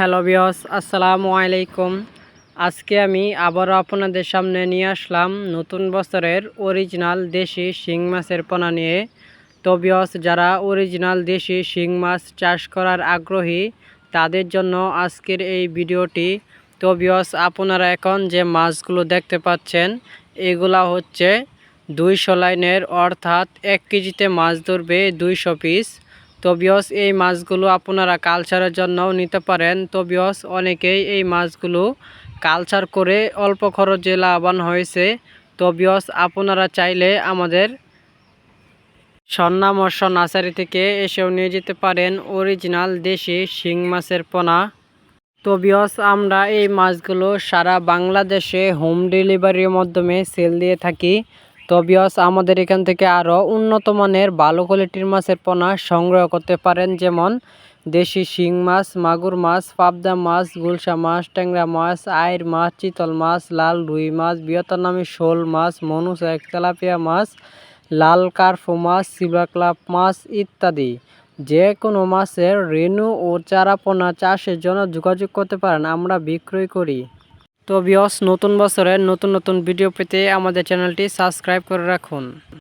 Hello বিয়স আসসালামু আলাইকুম। আজকে আমি আবারও আপনাদের সামনে নিয়ে আসলাম নতুন বছরের অরিজিনাল দেশি শিং মাছের পোনা নিয়ে। তো বিয়স যারা অরিজিনাল দেশি শিং মাছ চাষ করার আগ্রহী, তাদের জন্য আজকের এই ভিডিওটি। তো বিয়স আপনারা এখন যে মাছগুলো দেখতে পাচ্ছেন, এগুলা হচ্ছে দুইশো লাইনের, অর্থাৎ এক কেজিতে মাছ ধরবে দুইশো পিস তো বিয়স, এই মাছগুলো আপনারা কালচারের জন্যও নিতে পারেন। তো বিয়স, অনেকেই এই মাছগুলো কালচার করে অল্প খরচে লাভবান হয়েছে। তো বিয়স, আপনারা চাইলে আমাদের সন্না মৎস্য নার্সারি থেকে এসেও নিয়ে যেতে পারেন। অরিজিনাল দেশি শিং মাছের পোনা। তো বিয়স, আমরা এই মাছগুলো সারা বাংলাদেশে হোম ডেলিভারির মাধ্যমে সেল দিয়ে থাকি। তো বিয়স আমাদের এখান থেকে আরও উন্নত মানের ভালো কোয়ালিটির মাছের পোনা সংগ্রহ করতে পারেন। যেমন দেশি শিং মাছ, মাগুর মাছ, পাবদা মাছ, গুলশা মাছ, ট্যাংরা মাছ, আইর মাছ, চিতল মাছ, লাল রুই মাছ ভিয়েতনামি শোল মাছ, মনুস এক তেলাপিয়া মাছ, লাল কার্ফু মাছ ক্লাব মাছ ইত্যাদি। যে কোনো মাছের রেণু ও চারাপোনা চাষের জন্য যোগাযোগ করতে পারেন। আমরা বিক্রয় করি। তো বিয়স নতুন বছরের নতুন নতুন ভিডিও পেতে আমাদের চ্যানেলটি সাবস্ক্রাইব করে রাখুন।